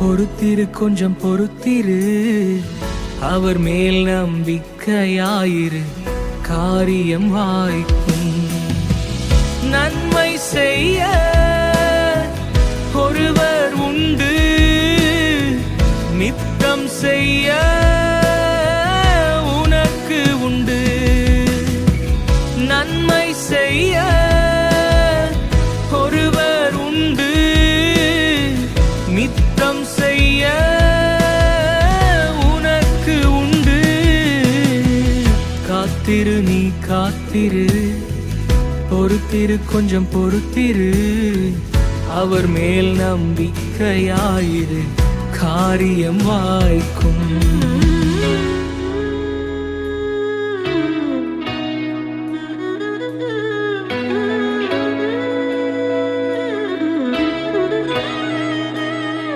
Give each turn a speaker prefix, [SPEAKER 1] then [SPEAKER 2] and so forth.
[SPEAKER 1] பொறுத்திரு கொஞ்சம் பொறுத்திரு. அவர் மேல் நம்பிக்கையாயிரு காரியம் வாய்க்கும். நன்மை செய்ய ஒருவர் உண்டு நித்தம் செய்ய நித்தம் செய்ய உனக்கு உண்டு. காத்திரு நீ காத்திரு. பொறுத்திரு கொஞ்சம் பொறுத்திரு. அவர் மேல் நம்பிக்கையாயிரு. காரியம் வாய்க்கும்.